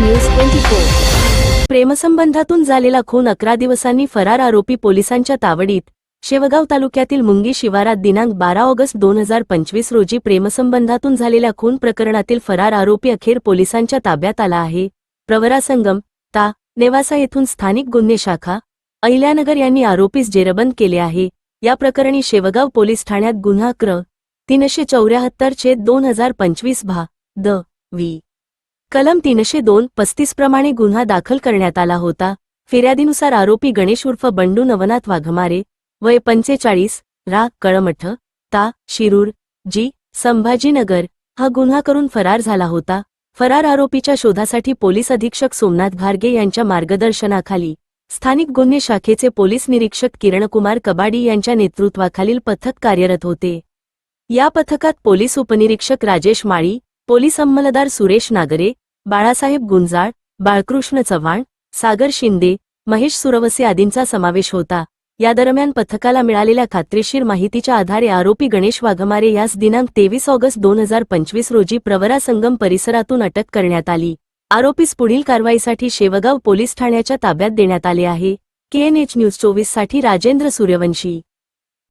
News twenty four प्रेमसंबंधातून झालेला खून अकरा दिवसांनी फरार आरोपी पोलिसांच्या तावडीत. शेवगाव तालुक्यातील मुंगी शिवारात दिनांक बारा ऑगस्ट दोन हजार पंचवीस रोजी प्रेमसंबंधातून झालेल्या खून प्रकरणातील फरार आरोपी अखेर पोलिसांच्या ताब्यात आला आहे. प्रवरा संगम ता नेवासा येथून स्थानिक गुन्हे शाखा अहिल्यानगर यांनी आरोपीस जेरबंद केले आहे. या प्रकरणी शेवगाव पोलीस ठाण्यात गुन्हा क्र तीनशे चौऱ्याहत्तर छेद दोन हजार पंचवीस भा द वी कलम तीनशे दोन पस्तीस प्रमाणे गुन्हा दाखल करण्यात आला होता. फिर्यादीनुसार आरोपी गणेश उर्फ बंडू नवनाथ वाघमारे वय पंचेचाळीस रा कळमठ ता शिरूर जी संभाजीनगर हा गुन्हा करून फरार झाला होता. फरार आरोपीच्या शोधासाठी पोलीस अधीक्षक सोमनाथ भार्गे यांच्या मार्गदर्शनाखाली स्थानिक गुन्हे शाखेचे पोलीस निरीक्षक किरणकुमार कबाडी यांच्या नेतृत्वाखालील पथक कार्यरत होते. या पथकात पोलीस उपनिरीक्षक राजेश माळी पोलीस अंमलदार सुरेश नागरे बाळासाहेब गुंजाळ बाळकृष्ण चव्हाण सागर शिंदे महेश सुरवसे आदींचा समावेश होता. या दरम्यान पथकाला मिळालेल्या खात्रीशीर माहितीच्या आधारे आरोपी गणेश वाघमारे यास दिनांक तेवीस ऑगस्ट दोन हजार पंचवीस रोजी प्रवरा संगम परिसरातून अटक करण्यात आली. आरोपीस पुढील कारवाईसाठी शेवगाव पोलीस ठाण्याच्या ताब्यात देण्यात आले आहे. केएनएच न्यूज चोवीससाठी राजेंद्र सूर्यवंशी.